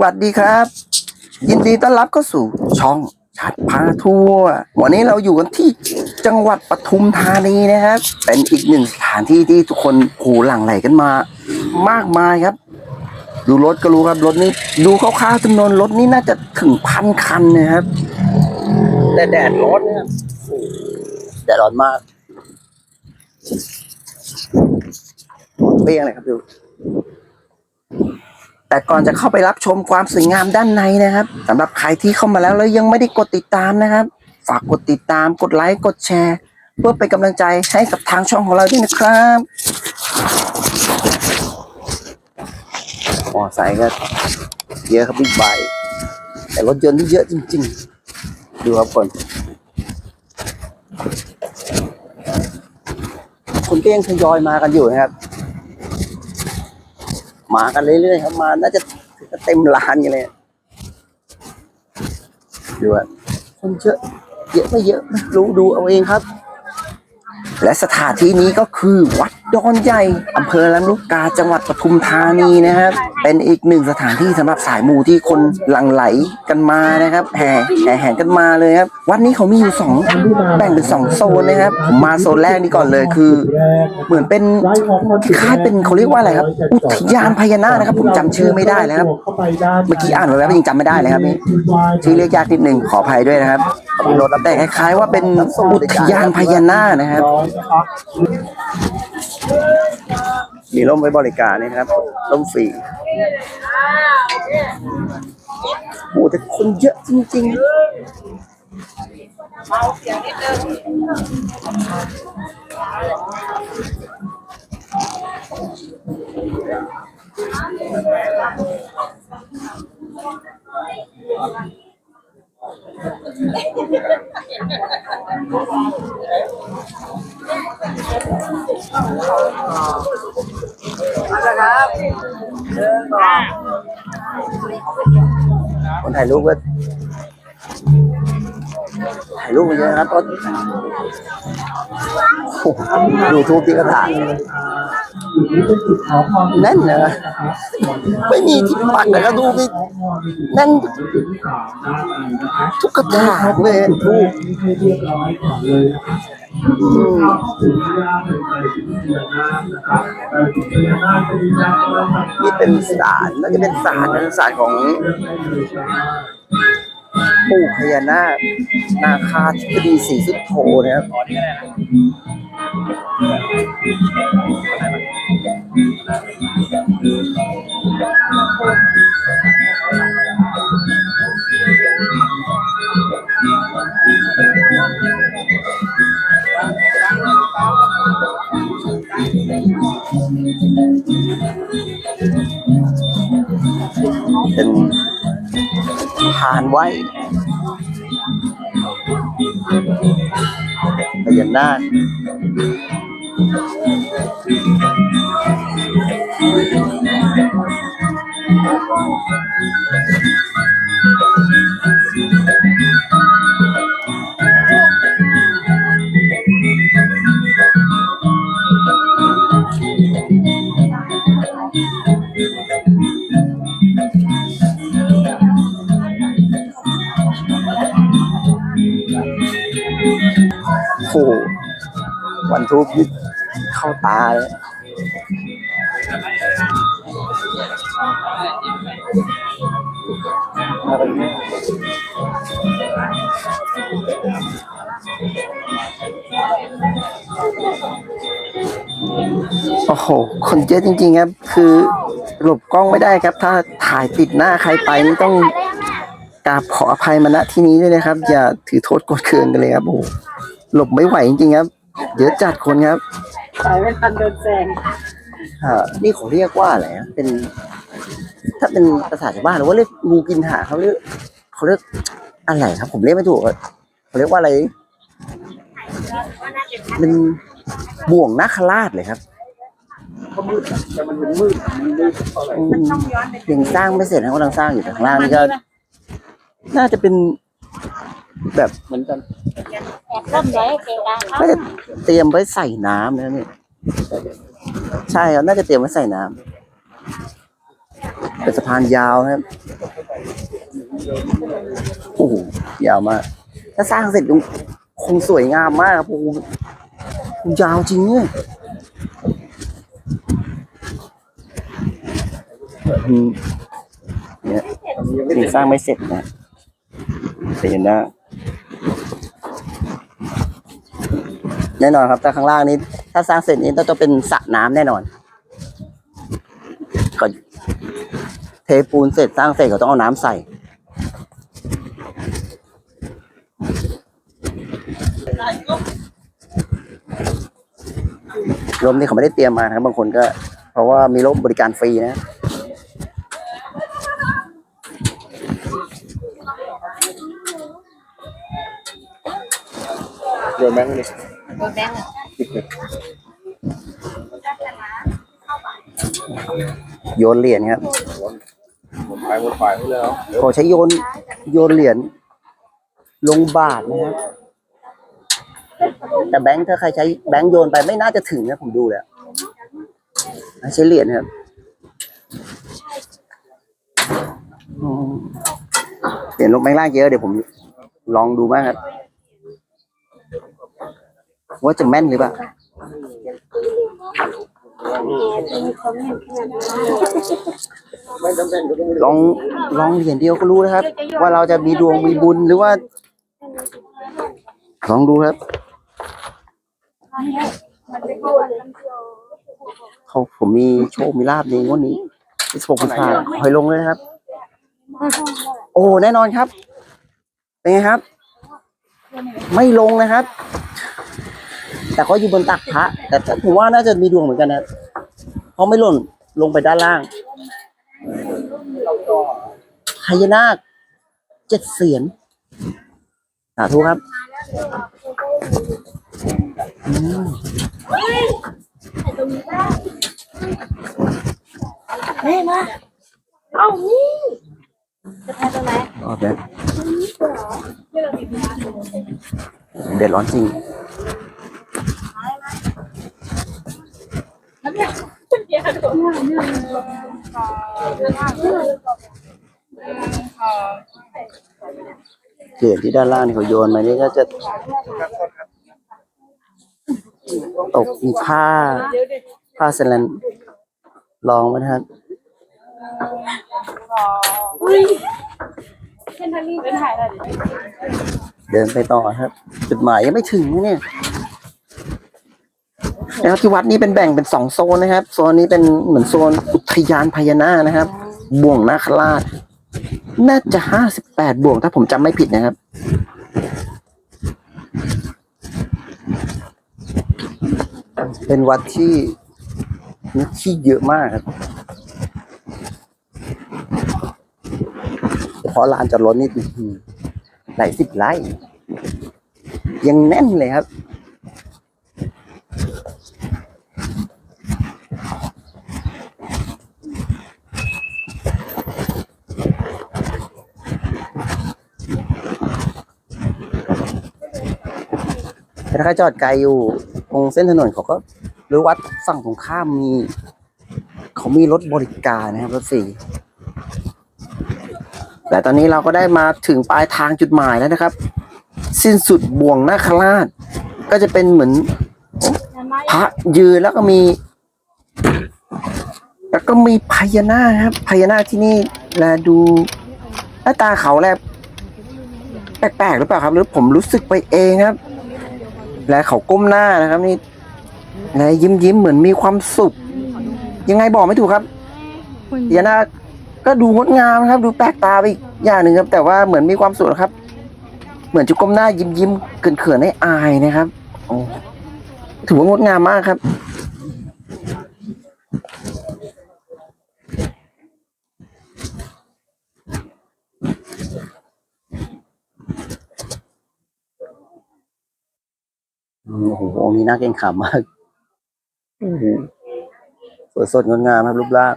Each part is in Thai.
วัสดีครับ ยินดีต้อนรับเข้าสู่ช่องชัดพาทัวร์วันนี้เราอยู่กันที่จังหวัดปทุมธานีนะครับ เป็นอีกหนึ่งสถานที่ที่ทุกคนโหหลั่งไหลกันมา มากมายครับ ดูรถก็รู้ครับรถนี้ ดูคร่าวๆจำนวนรถนี้น่าจะถึงพันคันนะครับ แต่แดดร้อนนะครับโอ้แดดร้อนมากเปรี้ยงเลยครับดู แต่ก่อนจะเข้าไปรับชมความสวยงามด้านในนะครับสำหรับใครที่เข้ามาแล้วแล้วยังไม่ได้กดติดตามนะครับ ฝากกดติดตามกดไลค์กดแชร์ เพื่อเป็นกำลังใจให้กับทางช่องของเราด้วยนะครับมอไซค์ก็เยอะครับบิ๊กไบค์แต่รถยนต์ที่เยอะจริง ๆ ดูครับคนคนก็ยังทยอยมากันอยู่นะครับ มากันเรื่อยๆครับมา น่าจะเต็มร้านกันเลยดูว่าคนเยอะเยอะไม่เยอะรู้ดูเอาเองครับ และสถานที่นี้ก็คือวัด ดอนใหญ่อำเภอลำลูกกาจังหวัดปทุมธานีนะครับ เป็นอีกหนึ่งสถานที่สำหรับสายมูที่คนหลั่งไหลกันมานะครับแห่แห่แห่กันมาเลยครับ วัดนี้เขามีอยู่สองแบ่งเป็นสองโซนนะครับผมมาโซนแรกนี้ก่อนเลยคือ เหมือนเป็นคล้ายเป็นเขาเรียกว่าอะไรครับ อุทยานพญานาคนะครับ ผมจำชื่อไม่ได้แล้วครับเมื่อกี้อ่านไว้แล้วยังจำไม่ได้เลยครับนี่ชื่อเรียกยากนิดหนึ่งขออภัยด้วยนะครับแต่คล้ายๆว่าเป็นอุทยานพญานาคนะครับมีร่มไว้บริการนี่นะครับร่มฟรีโอ้แต่คนเยอะจริงๆ คนถ่ายรูปก็ ถ่ายรูปมาเยอะนะครับเพราะดูทูบที่ก็ถ่ายแน่นเลยไม่มีที่ปักเลยก็ดูไปแน่นทุกกระถางเลยทูบอืมนี่เป็นศาลน่าจะเป็นศาลนะศาลของ ปู่พญานาคนาคาธิบดีศรีสุดโธนะครับเป็น ผ่านไว้พญานาค วันทุกนี่เข้าตาเลยโอ้โห คนเยอะจริง ๆ ครับ คือหลบกล้องไม่ได้ครับ ถ้าถ่ายติดหน้าใครไปนี่ต้องกราบขออภัยมาณที่นี้ด้วยนะครับ อย่าถือโทษกดเคืองกันเลยครับโอ้หลบไม่ไหวจริงๆครับ เยอะจัดคนครับสายไม่ทันโดนแซงอ่านี่เขาเรียกว่าอะไรนะเป็น ถ้าเป็นภาษาชาวบ้านหรือว่าเรียกงูกินหางเขาเรียกเขาเรียกอะไรครับ ผมเรียกไม่ถูกอะเขาเรียกว่าอะไรเป็นบ่วงนาคราชเลยครับก็มืดอะแต่มันเป็นมืดมันมืดเท่าไหร่อืมยังสร้างไม่เสร็จนะกำลังสร้างอยู่แต่ข้างล่างนี่ก็ น่าจะเป็น แบบเหมือนกันแอบร่มไว้เกะกะเขาน่าจะเตรียมไว้ใส่น้ำนะนี่ใช่ครับน่าจะเตรียมไว้ใส่น้ำเป็นสะพานยาวนะครับโอ้โหยาวมาก ถ้าสร้างเสร็จคงสวยงามมากครับโอ้โหยาวจริงเนี่ยอืมเนี่ยยังสร้างไม่เสร็จนะแต่เห็นนะ แน่นอนครับแต่ข้างล่างนี้ ถ้าสร้างเสร็จนี้ต้องเป็นสระน้ำแน่นอนก็เทปูนเสร็จสร้างเสร็จก็ต้องเอาน้ำใส่ลมนี่เขาไม่ได้เตรียมมานะครับบางคนก็ เพราะว่ามีรถบริการฟรีนะโยนแบงค์ เลยโดนแบงค์อะโยนเหรียญครับหมุนไปหมุนไปให้เลยเหรอขอใช้โยนโยนเหรียญลงบาทนะครับแต่แบงค์ถ้าใครใช้แบงค์โยนไปไม่น่าจะถึงนะผมดูแล้วใช้เหรียญครับอืมเหรียญลงแบงค์ล่างเยอะเดี๋ยวผมลองดูบ้างครับ ว่าจะแม่นหรือเปล่าลองลองเหรียญเดียวก็รู้นะครับ ว่าเราจะมีดวงมีบุญหรือว่า ลองดูครับเขาผมมีโชคมีลาบในงวดนี้ที่สกพฤษภาหอยลงเลยนะครับ โอ้แน่นอนครับ เป็นไงครับ ไม่ลงนะครับ แต่ก็อยู่บนตักพระแต่ผมว่าน่าจะมีดวงเหมือนกันนะเพราะไม่หล่นลงไปด้านล่างพญานาคเจ็ดเสียนสาธุครับอืมนี่มาเอ้านี่จะแพ้ตัวไหนรอบนี้เด็ดร้อนจริง เหรียญที่ด้านล่างนี่เขาโยนมานี่ก็จะตกมีผ้า ผ้าเซเลนลองไว้นะครับเดินไปต่อครับ จุดหมายยังไม่ถึงเนี่ย นะครับที่วัดนี้เป็นแบ่งเป็นสองโซนนะครับโซนนี้เป็นเหมือนโซนอุทยานพญานาคนะครับ บ่วงนาคราช น่าจะห้าสิบแปดบ่วงถ้าผมจำไม่ผิดนะครับ เป็นวัดที่มีที่เยอะมากครับเฉพาะลานจอดรถนี่อื้อหือหลายสิบไร่ยังแน่นเลยครับ ถ้าใครจอดไกลอยู่ตรงเส้นถนนเขาก็หรือวัดฝั่งตรงข้ามมี เขามีรถบริการนะครับรถฟรีแต่ตอนนี้เราก็ได้มาถึงปลายทางจุดหมายแล้วนะครับ สิ้นสุดบ่วงนาคราช ก็จะเป็นเหมือนพระยืนแล้วก็มี แล้วก็มีพญานาคครับพญานาคที่นี่แลดูหน้าตาเขาแลแปลกๆหรือเปล่าครับ หรือผมรู้สึกไปเองครับ และเขาก้มหน้านะครับนี่และยิ้มยิ้มเหมือนมีความสุข ยังไงบอกไม่ถูกครับยานาก็ดูงดงามครับ ดูแปลกตาไปอีกอย่างหนึ่งครับ แต่ว่าเหมือนมีความสุขครับ เหมือนจะก้มหน้ายิ้มยิ้มเขินเขินให้อายนะครับโอ้ถือว่างดงามมากครับ โอ้โหองค์นี้น่าเกรงขามมากอืมสวยสดงดงามครับรูปร่าง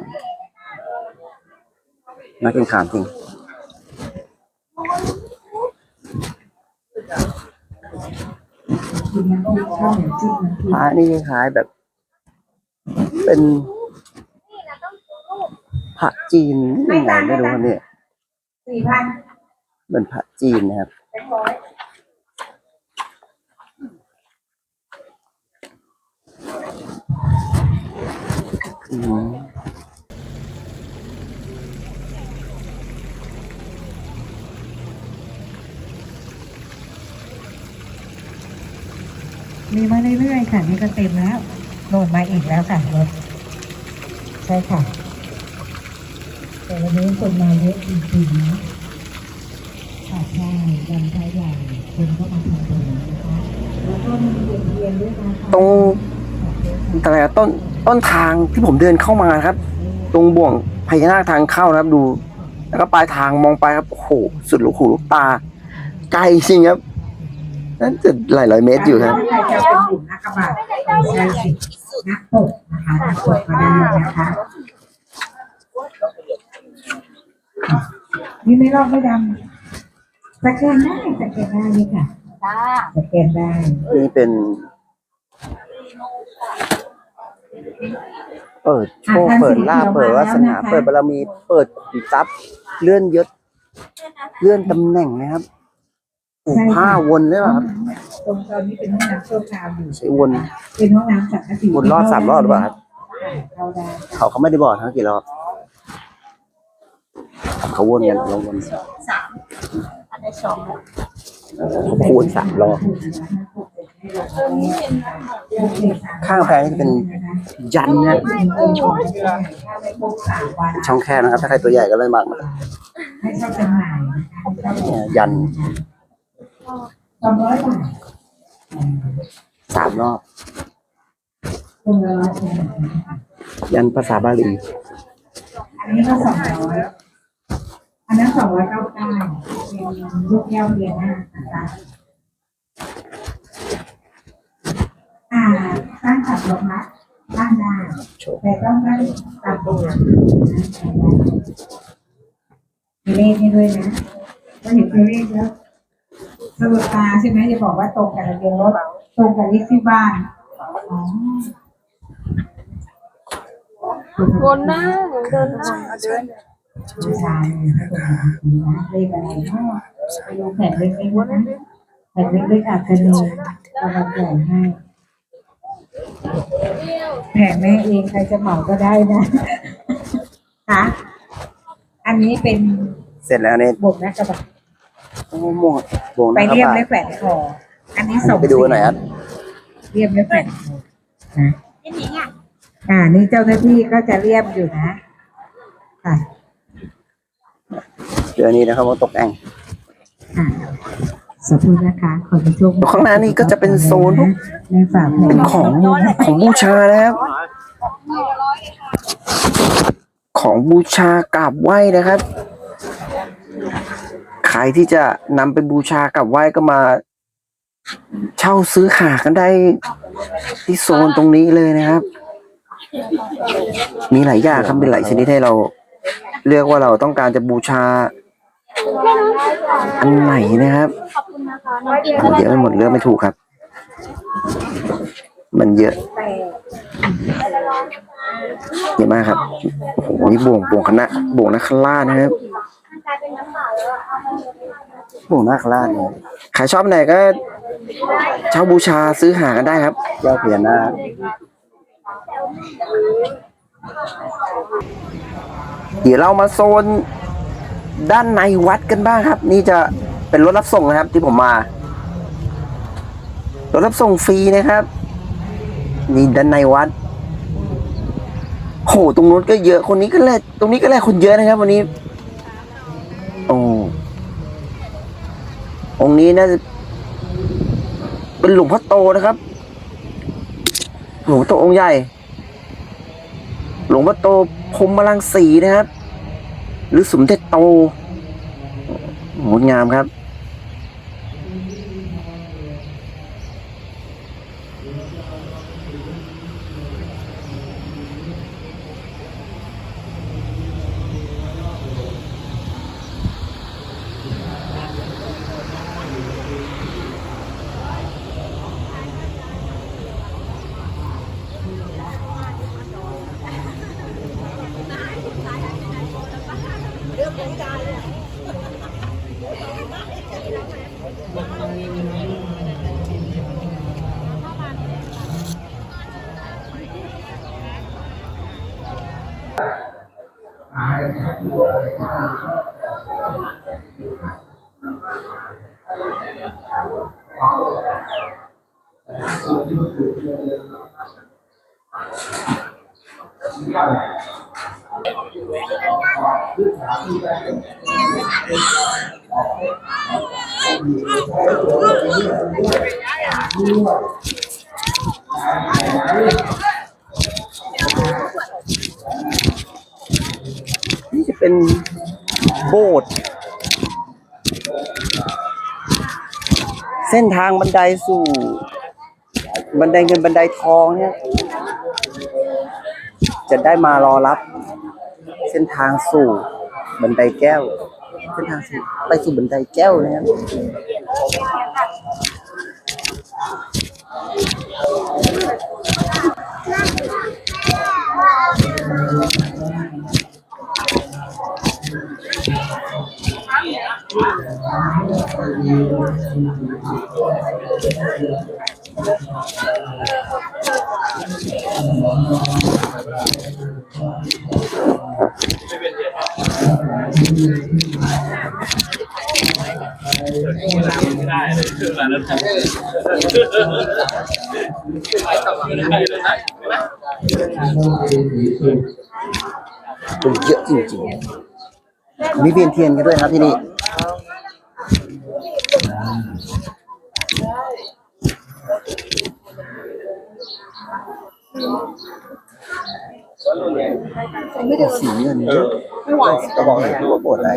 น่าเกรงขามจริงพระนี่คล้ายๆแบบ เป็นพระจีนยังไงไม่รู้ครับเนี่ยสี่พันเหมือนพระจีนนะครับ มีมาเรื่อยๆค่ะ นี่ก็เต็มแล้วโหลดมาอีกแล้วค่ะรถใช่ค่ะ แต่วันนี้คนมาเยอะจริงๆนะค่ะใช่วันพระใหญ่คนก็มาทำบุญนะคะแล้วก็มีเวียนเทียนด้วยนะคะ ตรงแต่ต้นต้นทางที่ผมเดินเข้ามานะครับ ตรงบ่วงพญานาคทางเข้านะครับ ดู แล้วก็ปลายทางมองไปครับโอ้โหสุดลูกหูลูกตาไกลจริงครับ นั่นจะหลายร้อยเมตรอยู่ครับถ้าใครจะเป็นกลุ่มนักกระบาดใช่สินักปกนะคะนักปกก็ได้นะคะนี่ไม่รอบไม่ดำสแกนได้สแกนได้นี่ค่ะจ้าสแกนได้นี่เป็น เปิดโชคเปิดลาภเปิดวาสนาเปิดบารมีเปิดขุมทรัพย์ เลื่อนยศ เลื่อนตำแหน่งนะครับผูกผ้าวนด้วยเหรอครับ ตรงตอนนี้เป็นห้องน้ำชั่วคราวอยู่ใช้วน เป็นห้องน้ำสังกะสีวนรอบสามรอบหรือเปล่าครับเข้าได้เขาเขาไม่ได้บอกทั้งกี่รอบเขาวนกันลงวนสามอันนี้สองแล้วเขาคูณสามรอบ ข้างแพงนี่จะเป็นยันนะช่องแคบนะครับ ถ้าใครตัวใหญ่ก็เลยมากนะยันสามรอบ ยันภาษาบาลีอันนี้ก็สองร้อยอันนั้นสองร้อยเก้าเก้าลูกแก้วเรียนหน้านะคะอ่า ตั้งขับรถนะตั้งได้แต่ต้องได้ตามตัวมีเลขให้ด้วยนะก็เห็นตัวเลขแล้วสรุปตาใช่ไหมจะบอกว่าตรงกับทะเบียนรถตรงกับเลขที่บ้านอ๋อวนหน้าเดินหน้าเดินผู้ชายนะเลขอะไรเนาะไปดูแผ่นเล็กๆนะแผ่นเล็กๆอาจจะมีกำลังใหญ่ให้ แผ่นแม่เองใครจะเหมาก็ได้นะคะอันนี้เป็นเสร็จแล้วเนี่ยบกนะกระบะโอ้หมดวงไปนะคเรียบรับและแขวนคออันนี้ส่งไปดูกันหน่อยครับเรียบและแขวนคอนะที่นี้อะอ่า นี่เจ้าหน้าที่ก็จะเรียบอยู่นะค่ะเดี๋ยวนี้นะครับว่าตกแต่งอ่า สวัสดีนะคะขอโชคดีข้างหน้านี่ก็จะเป็นโซนพวก ในฝากเป็นของของบูชานะครับ ของบูชากราบไหว้นะครับ ใครที่จะนำไปบูชากราบไหว้ก็มา เช่าซื้อหากันได้ที่โซนตรงนี้เลยนะครับ มีหลายอย่างครับเป็นหลายชนิดให้เราเลือกว่าเราต้องการจะบูชา อันไหนนะครับขอบคุณนะคะน้องกินโหเยอะไปหมดเลือกไม่ถูกครับ มันเยอะเยอะมากครับ โอ้โห นี่บ่วงบ่วงคณะบ่วงนักขราชนะครับกลายเป็นน้ำเปล่าแล้วอะบ่วงนักขราชเนี่ยใครชอบไหนก็เช่าบูชาซื้อหากันได้ครับแก้วพญานาคเดี๋ยวเรามาโซน ด้านในวัดกันบ้างครับ นี่จะเป็นรถรับส่งนะครับ ที่ผมมารถรับส่งฟรีนะครับ นี่ด้านในวัดโหตรงนู้นก็เยอะคนนี้ก็แลตรงนี้ก็แลคนเยอะนะครับ วันนี้โอ้องนี้น่าจะเป็นหลวงพ่อโตนะครับ หลวงพ่อโตองค์ใหญ่ หลวงพ่อโตพรหมลังสีนะครับ หรือสมเด็จโตงดงามครับ นี่จะเป็นโบสถ์เส้นทางบันไดสู่ บันไดเงินบันไดทองเนี่ย จะได้มารอรับ เส้นทางสู่บันไดแก้ว เส้นทางสู่ไปสู่บันไดแก้วนะครับ คนเยอะจริงๆมีเวียนเทียนกันด้วยครับที่นี่ ไม่ได้สีเงินเยอะไม่ไหวก็บอกเลยว่าปวดอะไร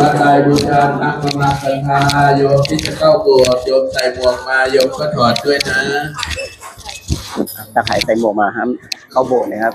ถ้าใครบูชาทางกำลังศรัทาโยมที่จะเข้าโบสถ์โยมใส่หมวกมาโยมก็ถอดด้วยนะ ตะไคร้ใส่หมวกมาห้ามเข้าโบสถ์นะครับ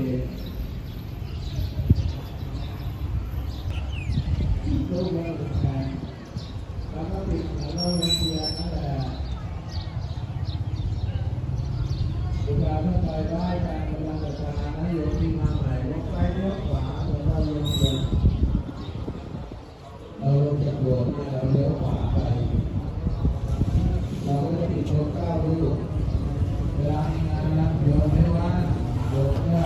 เราลงจากโบสถ์เนี่ยเราเลี้ยวขวาไป เราก็จะติดโชว์เก้ารูปเวลามีงานรับโยมไม่ว่างโยมก็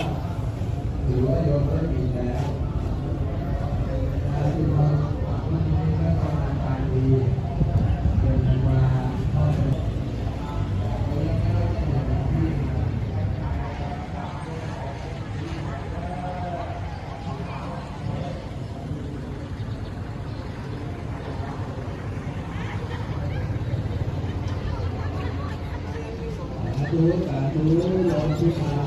ถือว่าโยมได้ดีแล้วถ้าที่เราหวังว่าไม่ได้ทำงานการดีเดินมาเข้าไปเรายังไม่ได้ทำงานที่ สาธุสาธุโยมที่มา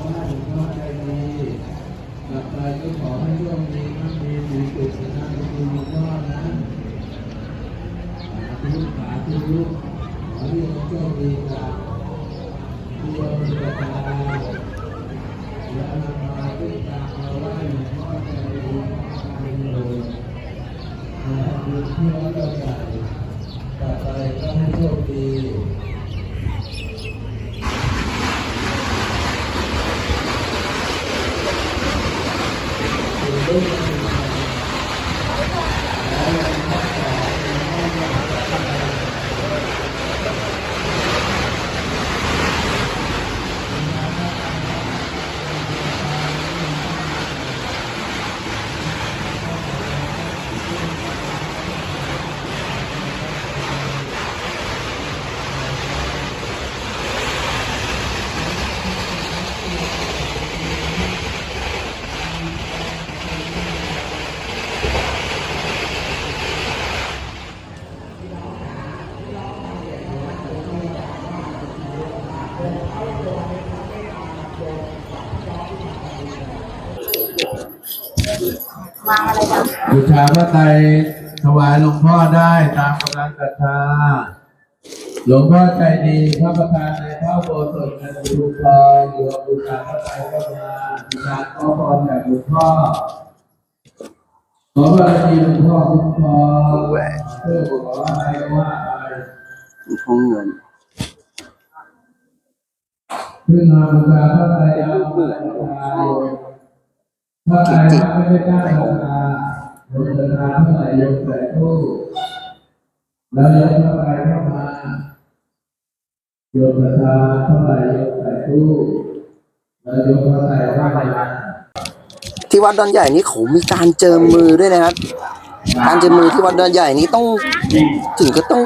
าพระไตรถวายหลวงพ่อได้ตามกำลังศรัทธา หลวงพ่อใจดีพระประธานในพระโบสถนันทูกรอยู่บูชาพระไตรก็มาบูชาขอพรแบบหลวงพ่อขอบารมีหลวงพ่อคุ้มครองเพื่อขออะไรว่าอะไปทองเงินพึ่งมาบูชาพระไตรเอามาพระไตรไม่ได้ตั้งราคา โยมศรัทาเท่าไหร่ยมใส่ตู้แล้วโยมพระไตรเข้ามาโยมศรัทาเท่าไหร่ยมใส่ตู้แล้วโยมพระไตรเข้ามาที่วัดดอนใหญ่นี้เขามีการเจิมมือด้วยนะครับ การเจิมมือที่วัดดอนใหญ่นี้ต้องถึงก็ต้อง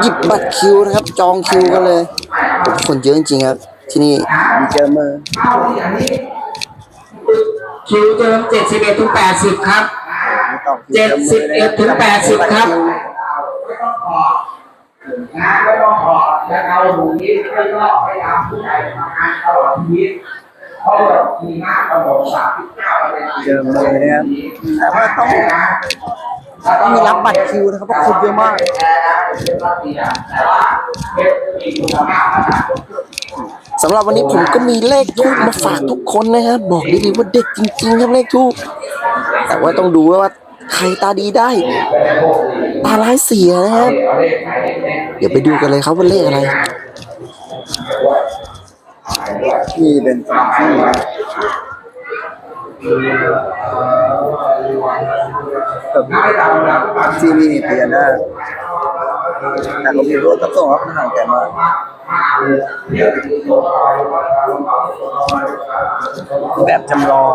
หยิบบัตรคิวนะครับ จองคิวกันเลยคนเยอะจริงครับ ที่นี่มีเจิมมือคิวเดิมเจ็ดสิบเอ็ดถึงแปดสิบครับ มีต่อคิวจิมมืนะครั71ถึง80ครับนะไม่ต้องขอจะเอาหมูนี้ไม่ต้องพยายามผู้ใหญ่ทำงานตลอดชีวิตเพราะว่ามีหน้ากระบอกสามสิบเก้าเป็นเจิมมือนะครับแต่ว่าต้องต้องมีรับบัตรคิวนะครับเพราะคนเยอะมากสำหรับวันนี้ผมก็มีเลขทูบมาฝากทุกคนนะครับ บอกด้เลยว่าเด็ดจริง ๆ ครับเลขทูบแต่ว่าต้องดูว่า ใครตาดีได้ ตาร้ายเสียนะครับ เดี๋ยวไปดูกันเลยครับว่าเลขอะไรนี่เป็นสานที่ที่นี่พญานาคแต่ก็มีรถรับส่งรับห่างแต่มา แบบจำลอง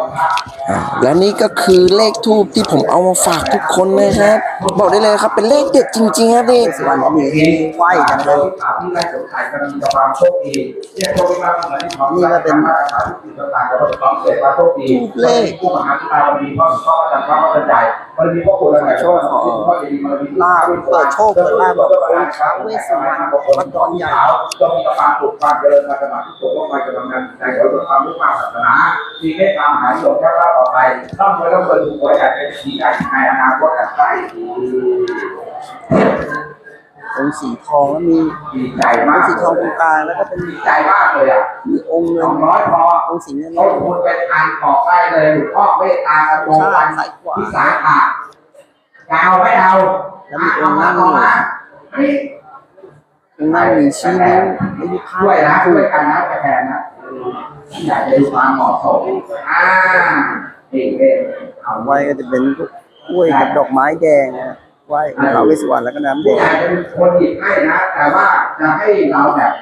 และนี่ก็คือเลขทูบที่ผมเอามาฝากทุกคนนะครับ บอกได้เลยครับเป็นเลขเด็ดจริงๆครับนี่สวรรค์มีไหวกันเลยที่ได้สงสัยกันมีความโชคดีเนี่ยโชคดีมากเหมือนที่เขานี่ก็เป็นต่างๆกับความเสร็จมาโชคดีเลขผู้มหาวิทยาลัยมีข้อข้อจำข้อเข้าใจมันมีข้อควรอะไร โชคของลาภเปิดโชคเปิดลาภบอกองค์ท้าวเวสสุวรรณวัดดอนใหญ่ก็มีความสุขความเจริญความสมาธิสุขความกำลังใจในการประความรู้ความศาสนามีเมตตามหานิยมแค่ว่าต่อไปต้องรวยต้องรวยถูกหวยอยากเป็นสีใหญ่ในอนาคตอันใกล้องค์สีทองแล้วมีดีใจอมางกค์สีทองตรงกลางแล้วก็เป็นดีใจมากเลยอะมีองค์เงิสอนงร้อยพอองค์สีเงินต้นทุนเป็นอันขอบได้เลยหลวงพ่อเมตตากระโดงวันพิสาขา ดาวไม่ดาวเอามาเอามานี่องค์นั้นมีชี้นิ้วไม่มีผ้าช่วยนะช่วยกันนะแทนนะอยากจะดูความเหมาะสมอ่านี่เองเอาไว้ก็จะเป็นพวกกล้วยกับดอกไม้แดงนะไหว้องค์ท้าวเวสสุวรรณแล้วก็น้ำแดผู้งใหญ่จะเป็นคนหยิบให้นะ แต่ว่าจะให้เราแบบ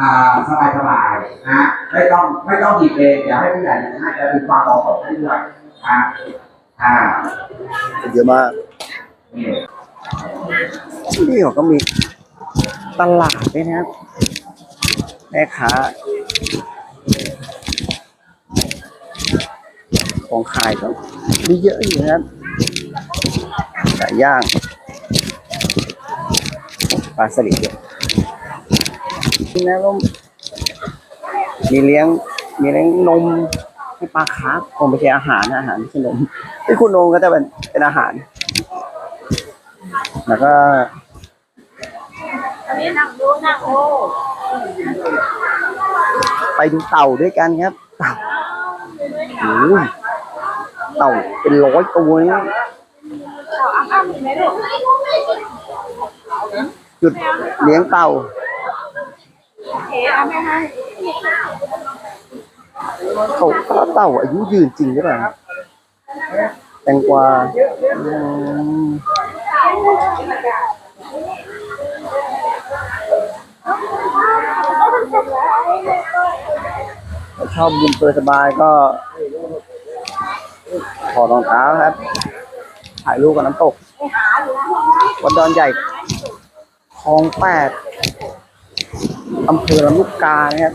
อ่าสบายสบายๆนะไม่ต้องไม่ต้องหยิบเองอย่าให้ผู้ใหญ่หยิบให้จะเป็นความเหมาะสมให้ด้วยนะ อ่าเยอะมากนี่นี่เขาก็มีตลาดด้วยนะครับแม่ค้าของขายก็มีเยอะอยู่นะครับไก่ย่างปลาสลิดด้วยนี่นะก็มีเลี้ยงมีเลี้ยงนมให้ปลาคาร์ฟคงไม่ใช่อาหารอาหารไม่ใช่นม ที่คุณนมก็จะเป็นเป็นอาหาร แล้วก็อันนี้นั่งดูนั่งโอ้ไปดูเต่าด้วยกันครับเต่าโอ้ยเต่าเป็นร้อยตัวเนี่าอ้ำอ้ำเห็นไหมลูกจุดเลี้ยงเต่าเคเอาไม่ให้เขาเต่าอายุยืนจริงหรือเปล่า แตงกวาอชอบยินเปิดสบายก็ถอดรองเท้าครับ ถ่ายรูปกับน้ำตก วัดดอนใหญ่คลองแปดอำเภอลำลูกกานะครับ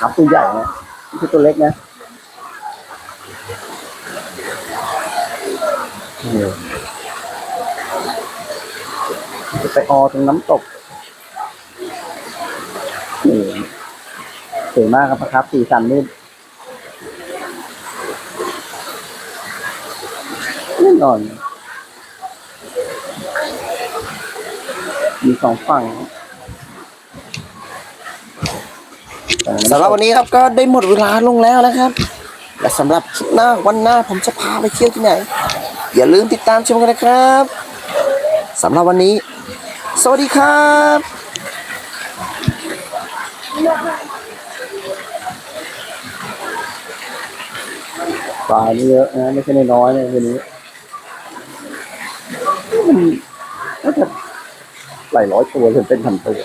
ครับตัวใหญ่นะนี่คือตัวเล็กนะจะไปออตรงน้ำตกสวยมากครับครับสีสันนี่แน่นอน มีสองฝั่ง สำหรับวันนี้ครับก็ได้หมดเวลาลงแล้วนะครับและสำหรับคลิปหน้าวันหน้าผมจะพาไปเที่ยวที่ไหน อย่าลืมติดตามชมกันนะครับสำหรับวันนี้ สวัสดีครับปลานี่เยอะนะไม่ใช่น้อยๆเลยวันนี้น่าจะหลายร้อยตัวถึงเป็นพันตัว